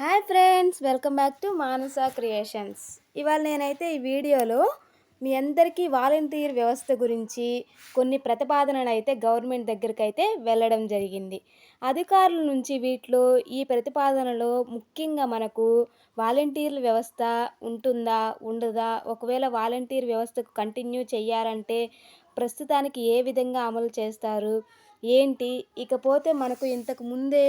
Hi friends welcome back to Manasa creations. ఇవాళ నేనైతే ఈ వీడియోలో మీ అందరికీ వాలంటీర్ వ్యవస్థ గురించి కొన్ని ప్రతిపాదనలు అయితే గవర్నమెంట్ దగ్గరికి అయితే వెళ్ళడం జరిగింది. అధికారుల నుంచి వీటిలో ఈ ప్రతిపాదనలో ముఖ్యంగా మనకు వాలంటీర్ల వ్యవస్థ ఉంటుందా ఉండదా? ఒకవేళ వాలంటీర్ వ్యవస్థకు కంటిన్యూ చేయాలంటే ప్రస్తుతానికి ఏ విధంగా అమలు చేస్తారు? ఏంటి? ఇకపోతే మనకు ఇంతకు ముందే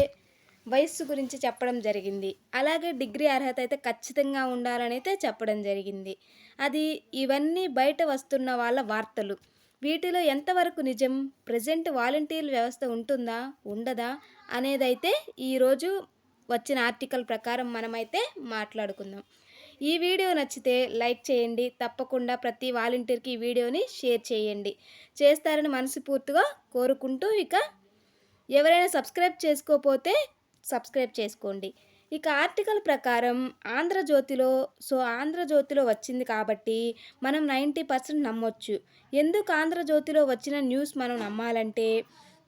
వయస్సు గురించి చెప్పడం జరిగింది. అలాగే డిగ్రీ అర్హత అయితే ఖచ్చితంగా ఉండాలని అయితే చెప్పడం జరిగింది. అది ఇవన్నీ బయట వస్తున్న వాళ్ళ వార్తలు. వీటిలో ఎంతవరకు నిజం? ప్రజెంట్ వాలంటీర్ వ్యవస్థ ఉంటుందా? ఉండదా? అనేదైతే ఈరోజు వచ్చిన ఆర్టికల్ ప్రకారం మనమైతే మాట్లాడుకుందాం. ఈ వీడియో నచ్చితే లైక్ చేయండి. తప్పకుండా ప్రతి వాలంటీర్కి ఈ వీడియోని షేర్ చేయండి. చేస్తారని మనస్ఫూర్తిగా కోరుకుంటూ ఇక ఎవరైనా సబ్స్క్రైబ్ చేసుకోకపోతే సబ్స్క్రైబ్ చేసుకోండి. ఇక ఆర్టికల్ ప్రకారం ఆంధ్రజ్యోతిలో సో ఆంధ్రజ్యోతిలో వచ్చింది కాబట్టి మనం నైంటీ పర్సెంట్ నమ్మొచ్చు. ఎందుకు ఆంధ్రజ్యోతిలో వచ్చిన న్యూస్ మనం నమ్మాలంటే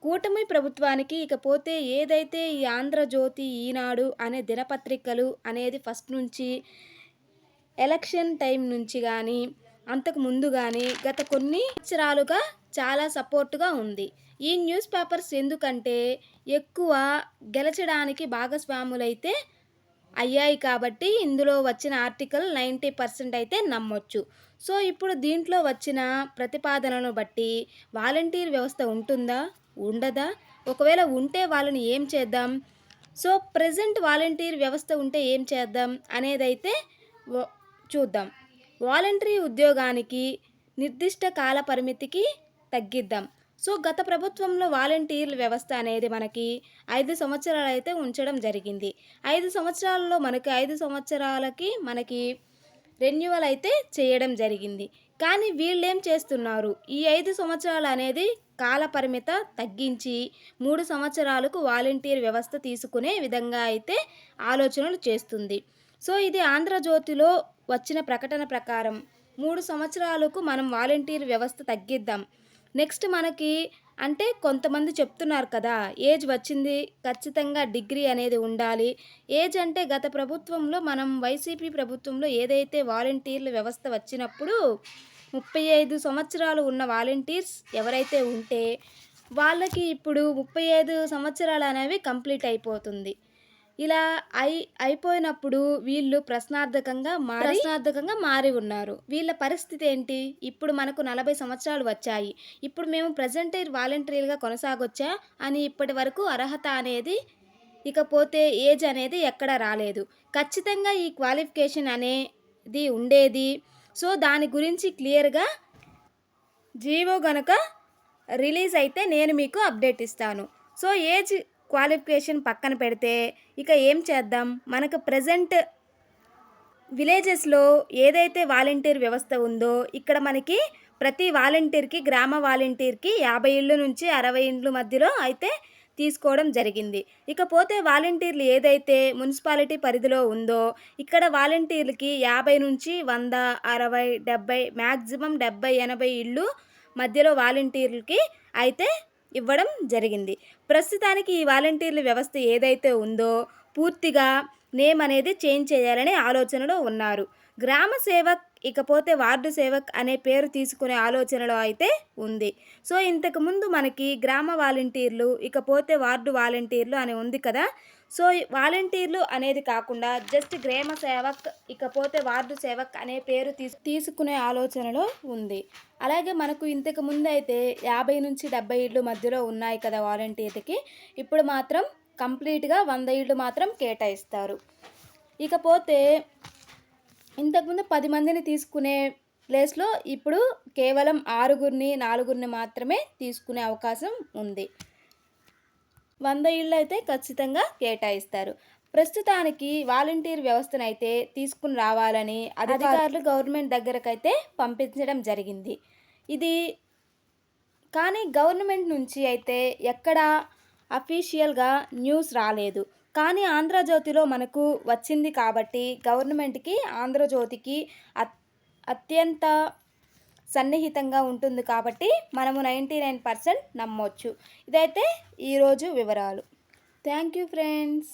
కూటమి ప్రభుత్వానికి ఇకపోతే ఏదైతే ఈ ఆంధ్రజ్యోతి ఈనాడు అనే దినపత్రికలు అనేది ఫస్ట్ నుంచి ఎలక్షన్ టైం నుంచి కానీ అంతకు ముందు కానీ గత కొన్ని సంవత్సరాలుగా చాలా సపోర్టుగా ఉంది. ఈ న్యూస్ పేపర్స్ ఎందుకంటే ఎక్కువ గెలచడానికి భాగస్వాములైతే అయ్యాయి కాబట్టి ఇందులో వచ్చిన ఆర్టికల్ నైంటీ పర్సెంట్ అయితే నమ్మొచ్చు. సో ఇప్పుడు దీంట్లో వచ్చిన ప్రతిపాదనను బట్టి వాలంటీర్ వ్యవస్థ ఉంటుందా? ఉండదా? ఒకవేళ ఉంటే వాళ్ళని ఏం చేద్దాం? సో ప్రజెంట్ వాలంటీర్ వ్యవస్థ ఉంటే ఏం చేద్దాం? అనేదైతే చూద్దాం. వాలంటరీ ఉద్యోగానికి నిర్దిష్ట కాల పరిమితికి తగ్గిద్దాం. సో గత ప్రభుత్వంలో వాలంటీర్ల వ్యవస్థ అనేది మనకి ఐదు సంవత్సరాలు అయితే ఉంచడం జరిగింది. ఐదు సంవత్సరాలలో మనకి ఐదు సంవత్సరాలకి మనకి రెన్యువల్ అయితే చేయడం జరిగింది. కానీ వీళ్ళేం చేస్తున్నారు? ఈ ఐదు సంవత్సరాలు అనేది కాల పరిమిత తగ్గించి మూడు సంవత్సరాలకు వాలంటీర్ వ్యవస్థ తీసుకునే విధంగా అయితే ఆలోచనలు చేస్తుంది. సో ఇది ఆంధ్రజ్యోతిలో వచ్చిన ప్రకటన ప్రకారం మూడు సంవత్సరాలకు మనం వాలంటీర్ వ్యవస్థ తగ్గిద్దాం. నెక్స్ట్ మనకి అంటే కొంతమంది చెప్తున్నారు కదా ఏజ్ వచ్చింది ఖచ్చితంగా డిగ్రీ అనేది ఉండాలి. ఏజ్ అంటే గత ప్రభుత్వంలో మనం వైసీపీ ప్రభుత్వంలో ఏదైతే వాలంటీర్ల వ్యవస్థ వచ్చినప్పుడు ముప్పై ఐదు సంవత్సరాలు ఉన్న వాలంటీర్స్ ఎవరైతే ఉంటే వాళ్ళకి ఇప్పుడు ముప్పై ఐదు సంవత్సరాలు అనేవి కంప్లీట్ అయిపోతుంది. ఇలా అయి అయిపోయినప్పుడు వీళ్ళు ప్రశ్నార్థకంగా మారి ప్రశ్నార్థకంగా మారి ఉన్నారు. వీళ్ళ పరిస్థితి ఏంటి? ఇప్పుడు మనకు నలభై సంవత్సరాలు వచ్చాయి. ఇప్పుడు మేము ప్రజెంట్ వాలంటీర్గా కొనసాగొచ్చా? అని ఇప్పటి వరకు అర్హత అనేది ఇకపోతే ఏజ్ అనేది ఎక్కడ రాలేదు. ఖచ్చితంగా ఈ క్వాలిఫికేషన్ అనేది ఉండేది. సో దాని గురించి క్లియర్గా జీవో గనక రిలీజ్ అయితే నేను మీకు అప్డేట్ ఇస్తాను. సో ఏజ్ క్వాలిఫికేషన్ పక్కన పెడితే ఇక ఏం చేద్దాం? మనకు ప్రజెంట్ విలేజెస్లో ఏదైతే వాలంటీర్ వ్యవస్థ ఉందో ఇక్కడ మనకి ప్రతి వాలంటీర్కి గ్రామ వాలంటీర్కి యాభై ఇళ్ళు నుంచి అరవై ఇండ్ల మధ్యలో అయితే తీసుకోవడం జరిగింది. ఇకపోతే వాలంటీర్లు ఏదైతే మున్సిపాలిటీ పరిధిలో ఉందో ఇక్కడ వాలంటీర్లకి యాభై నుంచి వంద అరవై డెబ్బై మ్యాక్సిమం డెబ్బై ఎనభై ఇళ్ళు మధ్యలో వాలంటీర్లకి అయితే ఇవ్వడం జరిగింది. ప్రస్తుతానికి ఈ వాలంటీర్ల వ్యవస్థ ఏదైతే ఉందో పూర్తిగా నేమ్ అనేది చేంజ్ చేయాలనే ఆలోచనలో ఉన్నారు. గ్రామ సేవక్ ఇకపోతే వార్డు సేవక్ అనే పేరు తీసుకునే ఆలోచనలో అయితే ఉంది. సో ఇంతకుముందు మనకి గ్రామ వాలంటీర్లు ఇకపోతే వార్డు వాలంటీర్లు అని ఉంది కదా. సో వాలంటీర్లు అనేది కాకుండా జస్ట్ గ్రామ సేవక్ ఇకపోతే వార్డు సేవక్ అనే పేరు తీసు తీసుకునే ఆలోచనలో ఉంది. అలాగే మనకు ఇంతకు ముందు అయితే యాభై నుంచి డెబ్బై ఇళ్ళు మధ్యలో ఉన్నాయి కదా వాలంటీర్కి ఇప్పుడు మాత్రం కంప్లీట్గా వంద ఇళ్ళు మాత్రం కేటాయిస్తారు. ఇకపోతే ఇంతకుముందు పది మందిని తీసుకునే ప్లేస్లో ఇప్పుడు కేవలం ఆరుగురిని నాలుగురిని మాత్రమే తీసుకునే అవకాశం ఉంది. వంద ఇళ్ళు అయితే ఖచ్చితంగా కేటాయిస్తారు. ప్రస్తుతానికి వాలంటీర్ వ్యవస్థను అయితే తీసుకుని రావాలని అధికారులు గవర్నమెంట్ దగ్గరకైతే పంపించడం జరిగింది. ఇది కానీ గవర్నమెంట్ నుంచి అయితే ఎక్కడ అఫీషియల్గా న్యూస్ రాలేదు. కానీ ఆంధ్రజ్యోతిలో మనకు వచ్చింది కాబట్టి గవర్నమెంట్కి ఆంధ్రజ్యోతికి అత్యంత సన్నిహితంగా ఉంటుంది కాబట్టి మనము నైంటీ నైన్ పర్సెంట్ నమ్మొచ్చు. ఇదైతే ఈరోజు వివరాలు. Thank you friends.